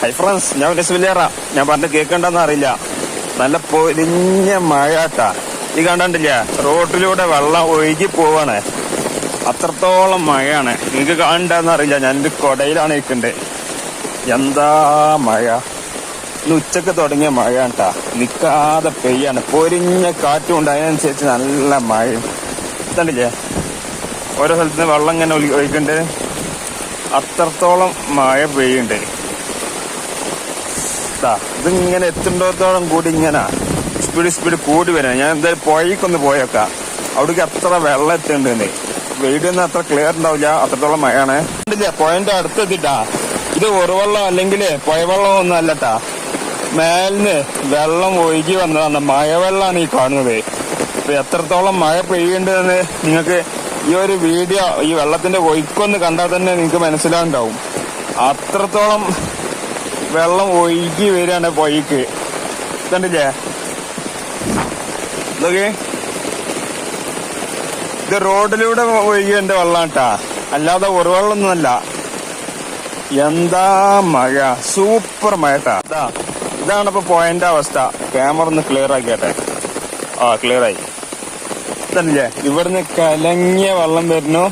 Hi friends ഞാൻ നസ്വില്ലേറ ഞാൻ പറഞ്ഞ കേൾക്കണ്ടെന്ന് അറിയില്ല. നല്ല പൊരിഞ്ഞ മഴട്ടാ ഈ കണ്ടില്ല റോഡിലൂടെ വെള്ളം ഒഴുകി പോവാണ്. അത്രത്തോളം മഴയാണ്. നിങ്ങൾക്ക് കാണണ്ടെന്ന് അറിയില്ല. ഞാൻ എന്റെ കൊടയിലാണ് നിൽക്കണ്ടേ. എന്താ മഴ? ഇന്ന് ഉച്ചയ്ക്ക് തുടങ്ങിയ മഴയാണ് കേട്ടാ നിൽക്കാതെ പെയ്യാണ്. പൊരിഞ്ഞ കാറ്റും ഉണ്ട്. അതിനനുസരിച്ച് നല്ല മഴയും. കണ്ടില്ലേ? ഓരോ സ്ഥലത്ത് വെള്ളം ഇങ്ങനെ ഒഴിക്കണ്ടേ അത്രത്തോളം മഴ പെയ്യുണ്ട് ദാ, ഇതിങ്ങനെ എത്തുമ്പോഴത്തോളം കൂടി ഇങ്ങനെ സ്പീഡ് സ്പീഡ് കൂടി വരാം. ഞാൻ എന്തായാലും പുഴയ്ക്കൊന്ന് പോയേക്കാം. അവിടേക്ക് എത്ര വെള്ളം എത്തിണ്ടെന്ന് വീഡിയോ ഒന്നും അത്ര ക്ലിയർ ഉണ്ടാവില്ല. അത്രത്തോളം മഴയാണ്. പുഴന്റെ അടുത്തെത്തിട്ടാ ഇത് ഉറവെള്ളം അല്ലെങ്കിൽ പുഴവെള്ളം ഒന്നും അല്ലട്ടാ. മേലിന് വെള്ളം ഒഴുകി വന്നതാണ്. മഴവെള്ളമാണ് ഈ കാണുന്നത്. അപ്പൊ എത്രത്തോളം മഴ പെയ്യേണ്ടതെന്ന് നിങ്ങൾക്ക് ഈ ഒരു വീഡിയോ ഈ വെള്ളത്തിന്റെ ഒഴുക്കൊന്ന് കണ്ടാൽ തന്നെ നിങ്ങൾക്ക് മനസ്സിലാവുണ്ടാവും. അത്രത്തോളം വെള്ളം ഒഴുകി വരികയാണ് പൊയ്ക്ക് കണ്ടില്ലേ? ഇതൊക്കെ ഇത് റോഡിലൂടെ ഒഴുകി എന്റെ വെള്ളം കേട്ടാ അല്ലാതെ ഒരു വെള്ളമൊന്നുമല്ല എന്താ മഴ? സൂപ്പർ മഴട്ടാ. ഇതാ ഇതാണ് ഇപ്പൊ പോയിന്റ് അവസ്ഥ. ക്യാമറ ഒന്ന് ക്ലിയർ ആക്കിയാട്ടെ. ആ ക്ലിയർ ആയി. ഇതല്ലേ? ഇവിടുന്ന് കലങ്ങിയ വെള്ളം വരുന്നു.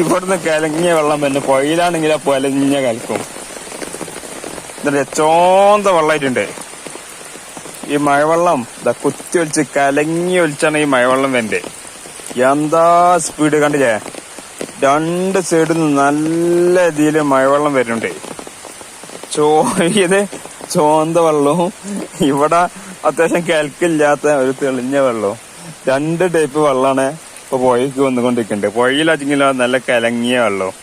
ഇവിടുന്ന് കലങ്ങിയ വെള്ളം വരുന്നു. പുഴയിലാണെങ്കിൽ ആ പൊലഞ്ഞ കലക്കും. എന്നിട്ട് ചോന്ത വെള്ളമായിട്ടുണ്ട് ഈ മഴവെള്ളം ഇതാ കുത്തി ഒലിച്ച് കലങ്ങി ഒലിച്ചാണ് ഈ മഴവെള്ളം വരണ്ടേ. എന്താ സ്പീഡ് കണ്ടില്ലേ രണ്ട് സൈഡിൽ നിന്ന് നല്ല രീതിയിൽ മഴവെള്ളം വരുന്നുണ്ട്. ചോ ഇത് ചോന്ത വെള്ളവും ഇവിടെ അത്യാവശ്യം കിഴക്കില്ലാത്ത ഒരു തെളിഞ്ഞ വെള്ളവും. രണ്ട് ടൈപ്പ് വെള്ളമാണ് ഇപ്പൊ പുഴയ്ക്ക് വന്നുകൊണ്ടിരിക്കുന്നുണ്ട് പുഴയിലാച്ചെങ്കിലും നല്ല കലങ്ങിയ വെള്ളവും.